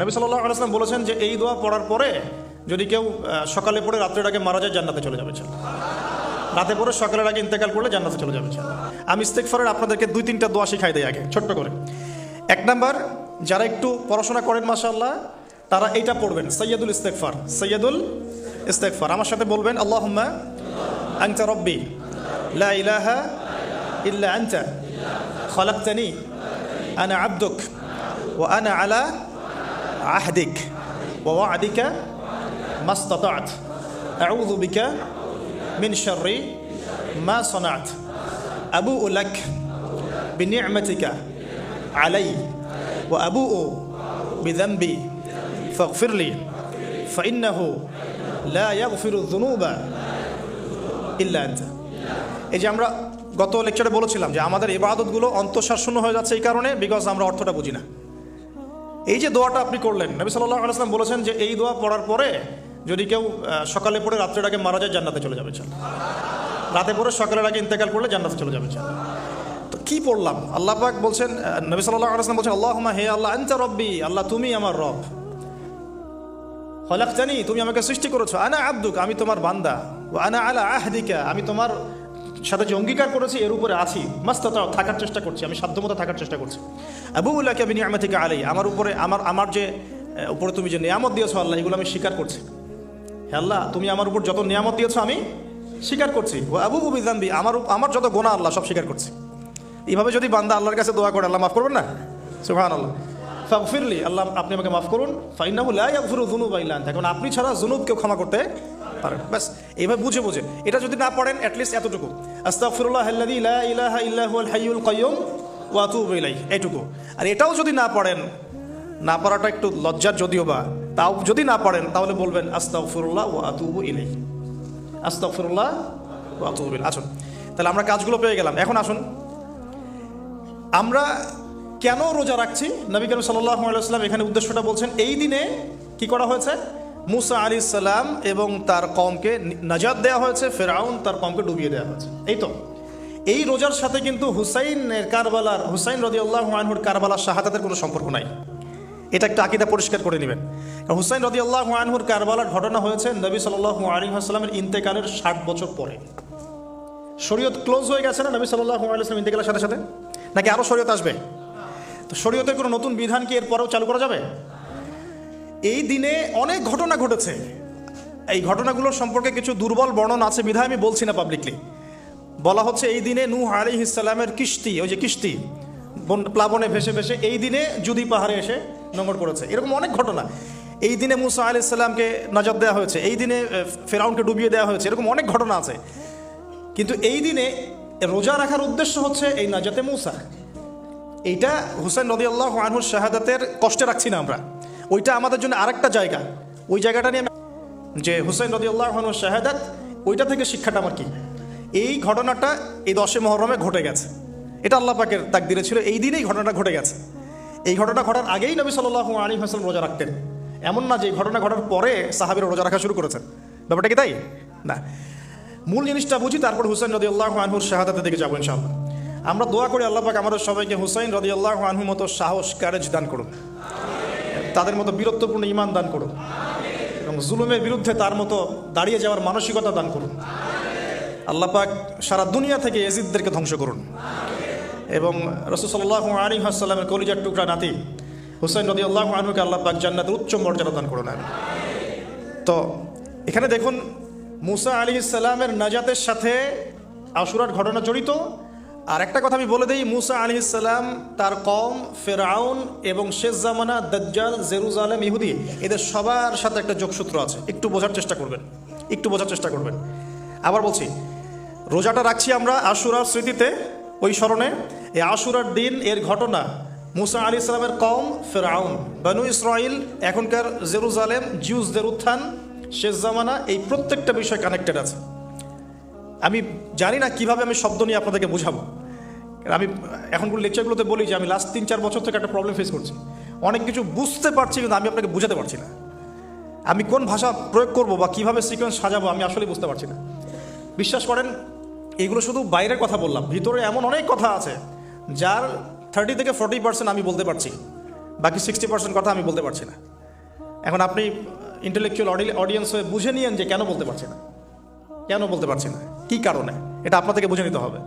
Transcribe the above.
নবী সাল্লাহ আলাইসলাম বলেছেন যে এই দোয়া পড়ার পরে যদি কেউ সকালে পড়ে রাত্রের আগে মারা যায়, জান্নাতে চলে যাবে রাতে পরে সকালের আগে ইন্তেকাল করলে জান্নাতে চলে যাবে। আমি ইস্তেকফারের আপনাদেরকে দুই, তিনটা দোয়া শিখাই দেয় আগে, ছোট্ট করে। এক নাম্বার, যারা একটু পড়াশোনা করেন, মাশাআল্লাহ, তারা এইটা পড়বেন সৈয়দুল ইস্তেকফার সৈয়দুল ইস্তেকফার আমার সাথে বলবেন, আল্লাহুম্মা আনতা রব্বি লা ইলাহা ইল্লা আনতা খলাকতানি, আনা আবদুক ওয়া আনা আলা আহদিক ওয়া ওয়া'দিকা মাস্তাতা'ত আউযু বিকা من شر ما صنعت أبوء لك بنعمتك علي وأبوء بذنبي فاغفر لي فإنه لا يغفر الذنوب إلا أنت এই যে আমরা গত লেকচারে বলেছিলাম যে আমাদের ইবাদতগুলো অন্তঃসার শূন্য হয়ে যাচ্ছে এই কারণে বিকজ আমরা অর্থটা বুঝি না এই যে দোয়াটা আপনি করলেন, নবী সাল্লাহ আলাইসলাম বলেছেন যে এই দোয়া পড়ার পরে যদি কেউ সকালে পড়ে রাত্রের আগে মারা যায়, জান্নাতে চলে যাবে ইনশাআল্লাহ। রাতে পরে সকালের আগে ইন্তেকাল করলে জান্নাতে চলে যাবে ইনশাআল্লাহ। তো কি পড়লাম আল্লাহ পাক বলছেন নবী সাল্লাহ আলাইসলাম বলছেন আল্লাহ হে আল্লাহ, আনতা রব্বি, আল্লাহ তুমি আমার রব হলাক জানি তুমি আমাকে সৃষ্টি করেছ আনা আব্দুক, আমি তোমার বান্দা আনা আলা আহদিকা, আমি তোমার সাথে যে অঙ্গীকার করেছি, এর উপরে আছি। মাস্ত থাকার চেষ্টা করছি, আমি সাধ্যমতো থাকার চেষ্টা করছি। আবু উল্লাহকে আমি নিয়ামত থেকে আলাই আমার উপরে, আমার আমার যে উপরে তুমি যে নিয়ামত দিয়েছ আল্লাহ, এগুলো আমি স্বীকার করছি। হে আল্লাহ, তুমি আমার উপর যত নিয়ামত দিয়েছ, আমি স্বীকার করছি। ও আবু বুবি জানবি আমার আমার যত গোনা আল্লাহ, সব স্বীকার করছি। এইভাবে যদি বান্দা আল্লাহর কাছে দোয়া করে, আল্লাহ মাফ করবেন না? সুহান আল্লাহ ফাগফিরলি, আল্লাহ আপনি আমাকে মাফ করুন। ফাইনাহু লা ইয়াগফিরু যুনুবা ইল্লা আনতা, কারণ আপনি ছাড়া যুনুব কেউ ক্ষমা করতে পারেন। ব্যাস, এইভাবে বুঝে বুঝে। এটা যদি না পড়েন অ্যাটলিস্ট এতটুকু। আস্তাগফিরুল্লাহ আল্লাযী লা ইলাহা ইল্লা হুয়াল হাইয়ুল কাইয়্যুম ওয়া আতুবু ইলাইহি। এইটুকু আর এটাও যদি না পড়েন, না পড়াটা একটু লজ্জার যদিও বা, তাও যদি না পড়েন, তাহলে বলবেন আস্তাগফিরুল্লাহ ওয়া আতুবু ইলাইহি। আস্তাগফিরুল্লাহ ওয়া আতুবু ইলাইহি। আসুন, তাহলে আমরা কাজগুলো পেয়ে গেলাম। এখন আসুন। আমরা কেন রোজা রাখছি? নবী করিম সাল্লাহ আলাইসলাম এখানে উদ্দেশ্যটা বলছেন, এই দিনে কি করা হয়েছে? মুসা আলী সাল্লাম এবং তার কমকে নাজাদ দেওয়া হয়েছে ফেরাউন তার কমকে ডুবিয়ে দেওয়া হয়েছে। এই তো। এই রোজার সাথে কিন্তু হুসাইনের কারবালার, হুসাইন রদি আল্লাহ আনহুর কারবালার শাহাদাতের কোনো সম্পর্ক নাই। এটা একটা আকিদা পরিষ্কার করে নেবেন। হুসাইন রদি আল্লাহ আনহুর কারবালার ঘটনা হয়েছে নবী সাল্লাহ আলী আসসালামের ইন্তেকালের ষাট বছর পরে। শরীয়ত ক্লোজ হয়ে গেছে না নবী সাল্লাহ আলাইসলাম ইন্তেকালের সাথে সাথে? নাকি আরও শরীয়ত আসবে? তো শরীয়তের কোনো নতুন বিধান কি এরপরেও চালু করা যাবে? এই দিনে অনেক ঘটনা ঘটেছে। এই ঘটনাগুলোর সম্পর্কে কিছু দুর্বল বর্ণনা আছে, বিধায় আমি বলছি না পাবলিকলি বলা হচ্ছে, এই দিনে নূহ আলী ইসলামের কিস্তি ওই যে কিস্তি বন- প্লাবনে ভেসে ভেসে এই দিনে জুদি পাহাড়ে এসে নোংর করেছে। এরকম অনেক ঘটনা। এই দিনে মুসা আলি ইসলামকে নজর দেওয়া হয়েছে, এই দিনে ফেরাউনকে ডুবিয়ে দেওয়া হয়েছে, এরকম অনেক ঘটনা আছে। কিন্তু এই দিনে রোজা রাখার উদ্দেশ্য হচ্ছে এই নাজাতে মুসা। এইটা হুসেন নদী আল্লাহ আনহুর শাহাদাতের কষ্টে রাখছি না আমরা। ওইটা আমাদের জন্য আরেকটা জায়গা। ওই জায়গাটা নিয়ে যে হুসেন নদী আল্লাহ আনহুর শাহাদাত, ওইটা থেকে শিক্ষাটা আমার কি? এই ঘটনাটা এই দশে মহরমে ঘটে গেছে। এটা আল্লাহ পাকের তাকদিরে ছিল, এই দিনেই ঘটনাটা ঘটে গেছে। এই ঘটনা ঘটার আগেই নবী সাল্লাহ আলী হাসলাম রোজা রাখতেন। এমন না যে ঘটনা ঘটার পরে সাহাবিরা রোজা রাখা শুরু করেছেন। ব্যাপারটা কি তাই? না। মূল জিনিসটা বুঝি, তারপর হুসেন রদি আল্লাহ আনহুর শাহাদাতের দিকে যাব ইনশাআল্লাহ। আমরা দোয়া করি আল্লাহ পাক আমাদের সবাইকে হুসাইন রদি আল্লাহ আনহুর মতো সাহস ক্যারেজ দান করুন। তাদের মতো বীরত্বপূর্ণ ইমান দান করুন। এবং জুলুমের বিরুদ্ধে তার মতো দাঁড়িয়ে যাওয়ার মানসিকতা দান করুন। আল্লাহ পাক সারা দুনিয়া থেকে এজিদদেরকে ধ্বংস করুন। এবং রসুল্লাহ আলী হাসাল্লামের কলিজার টুকরা নাতি হুসাইন রদি আল্লাহ আনহুকে আল্লাহ পাক জান্নাতের উচ্চ মর্যাদা দান করুন তো এখানে দেখুন, মুসা আলী ইসাল্লামের নাজাতের সাথে আশুরার ঘটনা জড়িত। আর একটা কথা আমি বলে দিই, মুসা আলী ইসাল্লাম তার কম ফেরাউন এবং শেষ জামানা দজ্জাল, জেরুজালেম, ইহুদি, এদের সবার সাথে একটা যোগসূত্র আছে। একটু বোঝার চেষ্টা করবেন, একটু বোঝার চেষ্টা করবেন। আবার বলছি, রোজাটা রাখছি আমরা আশুরার স্মৃতিতে, ওই স্মরণে, এই আশুরার দিন, এর ঘটনা, মুসা আলী ইসলামের কম ফেরাউন, বানু ইসরাইল এখনকার জেরুজালেম, জিউসদের উত্থান, শেষ জামানা, এই প্রত্যেকটা বিষয় কানেক্টেড আছে। আমি জানি না কীভাবে আমি শব্দ নিয়ে আপনাদেরকে বুঝাবো। আমি এখনগুলো লেকচারগুলোতে বলি যে আমি লাস্ট তিন চার বছর থেকে একটা প্রবলেম ফেস করছি। অনেক কিছু বুঝতে পারছি কিন্তু আমি আপনাকে বুঝাতে পারছি না। আমি কোন ভাষা প্রয়োগ করব বা কীভাবে সিকোয়েন্স সাজাবো আমি আসলে বুঝতে পারছি না। বিশ্বাস করেন, এগুলো শুধু বাইরের কথা বললাম, ভিতরে এমন অনেক কথা আছে যার থার্টি থেকে ফর্টি পার্সেন্ট আমি বলতে পারছি, বাকি সিক্সটি পার্সেন্ট কথা আমি বলতে পারছি না। এখন আপনি ইন্টেলেকচুয়াল অডিয়েন্স হয়ে বুঝে নিয়েন যে কেন বলতে পারছি না। কেন বলতে পারছি না? কী কারণে? এটা আপনাদেরকে বুঝে নিতে হবে।